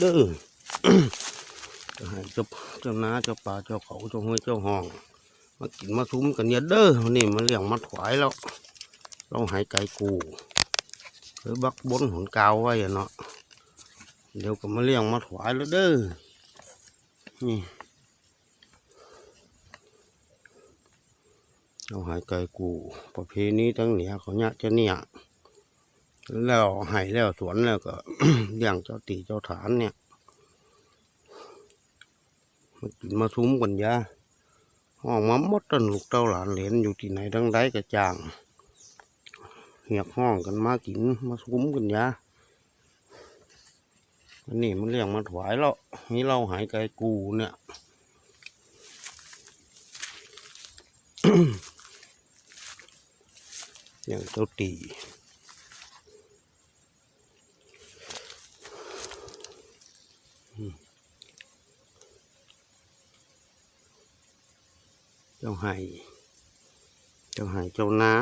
เด้อจะให้เจ้าเจ้านาเจ้าป่าเจ้าเขาเจ้าห้วยเจ้าห้อง มากินมาซุ้มกันเนี่ยเด้อนนี้มาเลี้ยงมาถวายแล้วเราหายไก่กูหรือบักบนหนกาวไว้อะเนาะเดี๋ยวก็มาเลี้ยงมาถวายแล้วเด้อนี่เราหายไก่กูประเพณีทั้งเหนือเขาเนี่ยจะเนี่ย แล้วใหายแล้วสวนแล้วก็เลี้ยงเจ้าตีเจ้าฐานเนี่ยมากินมาซุ้มกันยาห้องมาหมดต้นลูกเต้าหลานเหลนอยู่ที่ไหนทั้งใดกระจ่างเหียกห้องกันมากินมาซุ้มกันยาอันนี้มันเลี้ยงมาถวายแล้วนี่เราหายไกลกูเนี่ยอย่างเจ้าตีอืม เจ้าไห้เจ้าไห้เจ้านา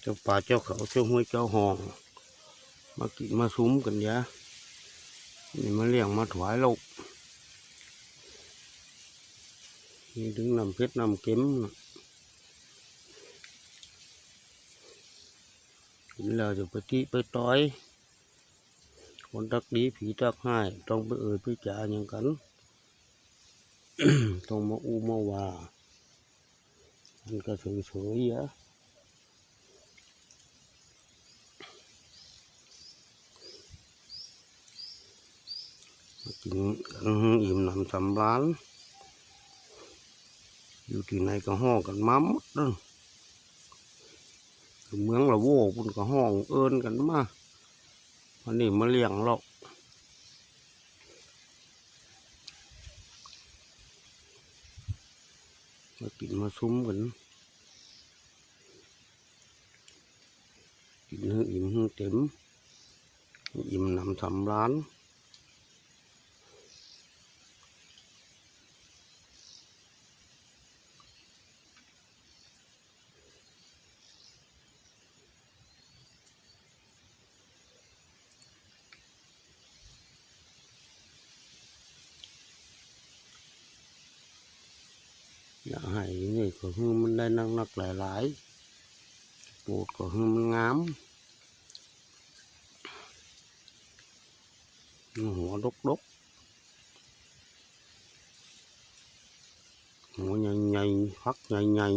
เจ้าป่าเจ้าเขาเจ้าห้วยเจ้าหอง มากินมาซุ้มกันยะนี่มาเลี้ยงมาถวายลูกนี่ถึงนำเพชรนำเข็มน่ะกินแล้วจะไปที่ไปต่อย คนตักดีผีตักให้ต้องไปเอ่ยไปจ่าอย่างกันต้องมาอูมาว่ามันก็เฉยๆอะมากินกันอิ่มหนำสำราญอยู่ที่ไหนก็ห้องกันมาหมดเมืองละโว้ปุ่นก็ห้องเอินกันมา วันนี้มาเลี้ยงเรามากินมาซุ้มกันกินให้อิ่มให้เต็มอิ่มนำสำร้าน อยากให้นี่ก็คือมันได้นักนักๆหลายหลายๆปลูดก็คือมันงามหัวดกดกๆหัวใหญ่ใหญ่ๆฟักใหญ่ใหญ่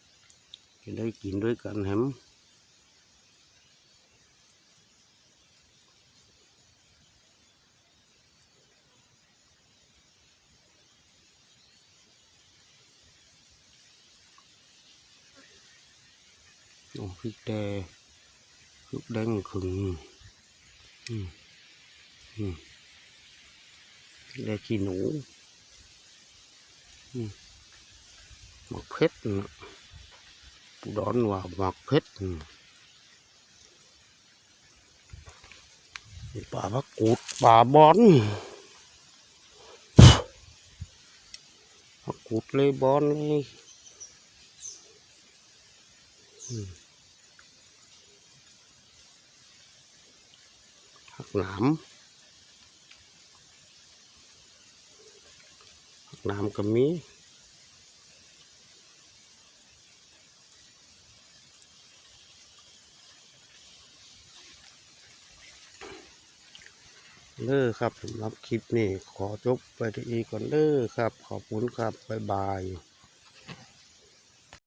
ๆจะได้กินด้วยกันแฮม โอ้พริกแดงพริกแดงขึงอืมอืมแดงขี้หนูอืมหมักเพชรน่ะปู หักหนามหักหนามก็มีเด้อครับสำหรับคลิปนี้ขอจบไปที่อีกก่อนเด้อครับ ขอบคุณครับ บ๊ายบาย